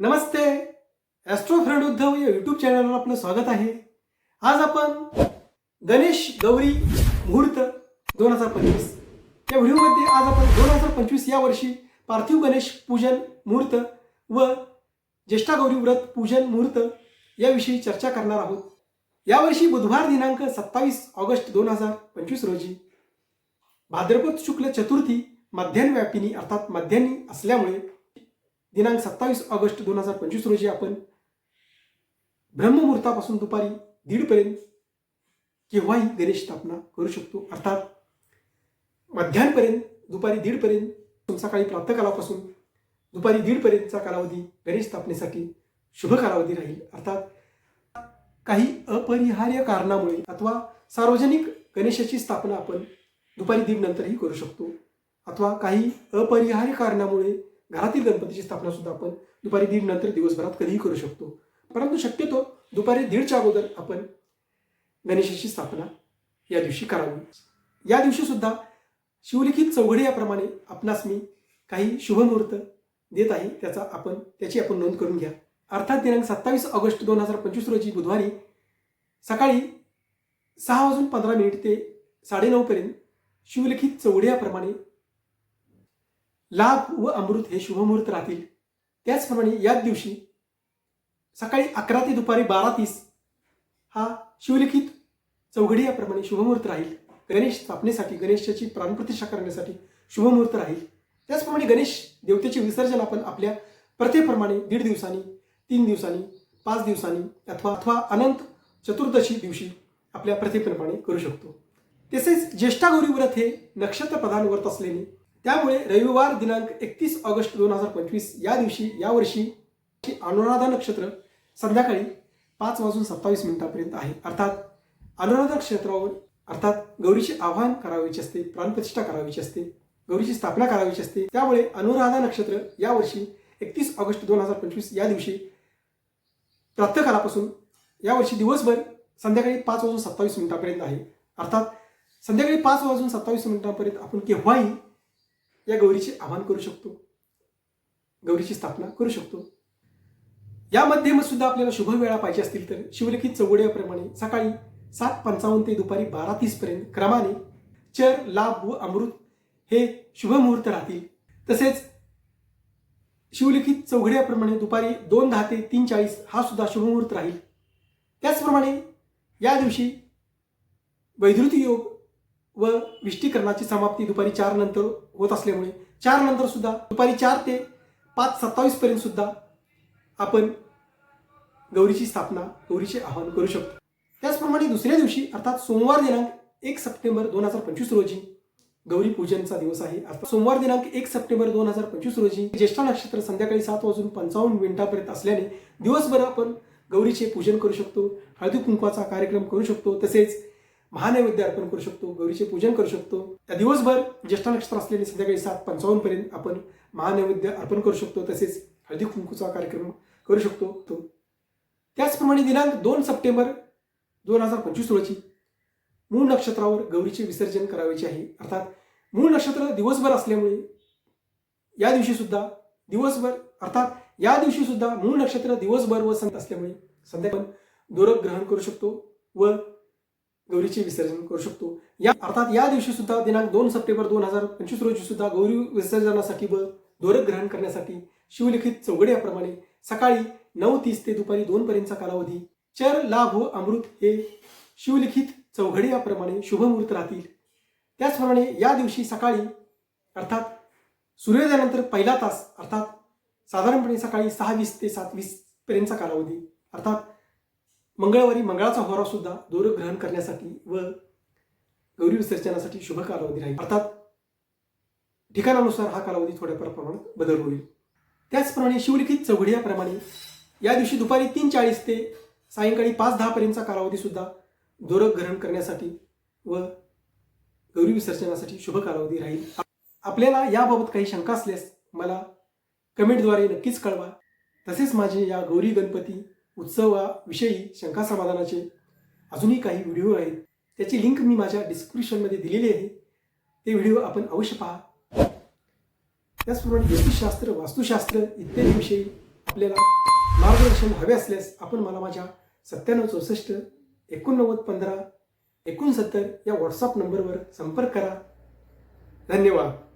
नमस्ते. Austro friend Uddhav या YouTube चॅनलवर आपलं स्वागत आहे. आज आपण गणेश गौरी मुहूर्त दोन हजार पंचवीस. या व्हिडिओमध्ये आज आपण दोन हजार पंचवीस या वर्षी पार्थिव गणेश पूजन मुहूर्त व ज्येष्ठा गौरी व्रत पूजन मुहूर्त याविषयी चर्चा करणार आहोत. यावर्षी बुधवार दिनांक सत्तावीस ऑगस्ट दोन हजार पंचवीस रोजी भाद्रपद शुक्ल चतुर्थी मध्यान्व्यापिनी अर्थात मध्यान्ही असल्यामुळे दिनांक सत्तावीस ऑगस्ट दोन हजार पंचवीस रोजी आपण ब्रह्ममुहूर्तापासून दुपारी दीडपर्यंत केव्हाही गणेश स्थापना करू शकतो. अर्थात मध्यानपर्यंत दुपारी दीडपर्यंत सकाळी प्रातःकालापासून दुपारी दीडपर्यंतचा कालावधी गणेश स्थापनेसाठी शुभ कालावधी राहील. अर्थात काही अपरिहार्य कारणामुळे अथवा सार्वजनिक गणेशाची स्थापना आपण दुपारी दीड नंतरही करू शकतो. अथवा काही अपरिहार्य कारणामुळे घरातील गणपतीची स्थापना सुद्धा आपण दुपारी दीड नंतर दिवसभरात कधीही करू शकतो. परंतु शक्यतो दुपारी दीडच्या अगोदर आपण गणेशाची स्थापना या दिवशी करावी. या दिवशी सुद्धा शिवलिखित चौघडी याप्रमाणे आपणास मी काही शुभमुहूर्त देत आहे. त्याचा आपण त्याची आपण नोंद करून घ्या. अर्थात दिनांक सत्तावीस ऑगस्ट दोन हजार पंचवीस रोजी बुधवारी सकाळी सहा वाजून पंधरा मिनिट ते साडेनऊपर्यंत शिवलिखित चौघड्याप्रमाणे लाभ व अमृत हे शुभमुहूर्त राहतील. त्याचप्रमाणे याच दिवशी सकाळी अकरा ते दुपारी बारा तीस हा शिवलिखित चौघडी याप्रमाणे शुभमुहूर्त राहील. गणेश स्थापनेसाठी गणेशाची प्राणप्रतिष्ठा करण्यासाठी शुभमुहूर्त राहील. त्याचप्रमाणे गणेश देवतेचे विसर्जन आपण आपल्या प्रथेप्रमाणे दीड दिवसांनी तीन दिवसांनी पाच दिवसांनी अथवा अथवा अनंत चतुर्दशी दिवशी आपल्या प्रथेप्रमाणे करू शकतो. तसेच ज्येष्ठा गौरी व्रत हे नक्षत्र प्रधान व्रत असल्याने त्यामुळे रविवार दिनांक एकतीस ऑगस्ट दोन हजार पंचवीस या दिवशी यावर्षी अनुराधा नक्षत्र संध्याकाळी पाच वाजून सत्तावीस मिनिटापर्यंत आहे. अर्थात अनुराधा नक्षत्रावर अर्थात गौरीचे आवाहन करावयाचे असते प्राणप्रतिष्ठा करावीची असते गौरीची स्थापना करावीची असते. त्यामुळे अनुराधा नक्षत्र यावर्षी एकतीस ऑगस्ट दोन हजार पंचवीस या दिवशी प्रातःकालापासून यावर्षी दिवसभर संध्याकाळी पाच वाजून सत्तावीस मिनिटापर्यंत आहे. अर्थात संध्याकाळी पाच वाजून सत्तावीस मिनिटांपर्यंत आपण केव्हाही या गौरीचे आवाहन करू शकतो. गौरीची स्थापना करू शकतो. यामध्ये मग सुद्धा आपल्याला शुभ वेळा पाहिजे असतील तर शिवलिखित चौघड्याप्रमाणे सकाळी सात पंचावन्न ते दुपारी बारा तीस पर्यंत क्रमाने चर लाभ व अमृत हे शुभ मुहूर्त राहतील. तसेच शिवलिखित चौघड्याप्रमाणे दुपारी दोन दहा ते तीन चाळीस हा सुद्धा शुभमुहूर्त राहील. त्याचप्रमाणे या दिवशी वैधृती योग व विष्टीकरणाची समाप्ती दुपारी चार नंतर होत असल्यामुळे चार नंतर सुद्धा दुपारी चार ते पाच सत्तावीस पर्यंत सुद्धा आपण गौरीची स्थापना गौरीचे आवाहन करू शकतो. त्याचप्रमाणे दुसऱ्या दिवशी अर्थात सोमवार दिनांक एक सप्टेंबर दोन हजार पंचवीस रोजी गौरी पूजनचा दिवस आहे. अर्थात सोमवार दिनांक एक सप्टेंबर दोन हजार पंचवीस रोजी ज्येष्ठा नक्षत्र संध्याकाळी सात वाजून पंचावन्न मिनिटापर्यंत असल्याने दिवसभर आपण गौरीचे पूजन करू शकतो हळदी कुंकवाचा कार्यक्रम करू शकतो तसेच महानैवेद्य अर्पण करू शकतो गौरीचे पूजन करू शकतो. त्या दिवसभर ज्येष्ठा नक्षत्र असलेले संध्याकाळी सात पंचावन्न पर्यंत आपण महानैवेद्य अर्पण करू शकतो तसेच हळदी कुंकूचा कार्यक्रम करू शकतो. तो त्याचप्रमाणे दिनांक दोन सप्टेंबर दोन हजार पंचवीस रोजी मूळ नक्षत्रावर गौरीचे विसर्जन करावयाचे आहे. अर्थात मूळ नक्षत्र दिवसभर असल्यामुळे या दिवशी सुद्धा दिवसभर अर्थात या दिवशी सुद्धा मूळ नक्षत्र दिवसभर व संत असल्यामुळे संध्याकाळ दोरक ग्रहण करू शकतो व गौरीचे विसर्जन करू शकतो. या अर्थात या दिवशी सुद्धा दिनांक दोन सप्टेंबर दोन हजार पंचवीस रोजी सुद्धा गौरी विसर्जनासाठी व दोरक ग्रहण करण्यासाठी शिवलिखित चौघड्याप्रमाणे सकाळी नऊ तीस ते दुपारी दोन पर्यंतचा कालावधी चर लाभ व अमृत हे शिवलिखित चौघड्याप्रमाणे शुभमुहूर्त राहतील. त्याचप्रमाणे या दिवशी सकाळी अर्थात सूर्योदयानंतर पहिला तास अर्थात साधारणपणे सकाळी सहा वीस ते सात वीस पर्यंतचा कालावधी अर्थात मंगळवारी मंगळाचा होरा सुद्धा दोरक ग्रहण करण्यासाठी व गौरी विसर्जनासाठी शुभ कालावधी राहील. अर्थात ठिकाणानुसार हा कालावधी थोड्याफार प्रमाणात बदल होईल. त्याचप्रमाणे शिवलिखित चौघड्याप्रमाणे या दिवशी दुपारी तीन चाळीस ते सायंकाळी पाच दहापर्यंतचा कालावधी सुद्धा दोरक ग्रहण करण्यासाठी व गौरी विसर्जनासाठी शुभ कालावधी राहील. आपल्याला याबाबत काही शंका असल्यास मला कमेंटद्वारे नक्कीच कळवा. तसेच माझे या गौरी गणपती उत्सवाविषयी शंका समाधानाचे अजूनही काही व्हिडिओ आहेत. त्याची लिंक मी माझ्या डिस्क्रिप्शनमध्ये दिलेली आहे. ते व्हिडिओ आपण अवश्य पहा. त्याचप्रमाणे ज्योतिषशास्त्र वास्तुशास्त्र इत्यादीविषयी आपल्याला मार्गदर्शन हवे असल्यास आपण मला माझ्या सत्त्याण्णव चौसष्ट एकोणनव्वद पंधरा एकोणसत्तर या व्हॉट्सअप नंबरवर संपर्क करा. धन्यवाद.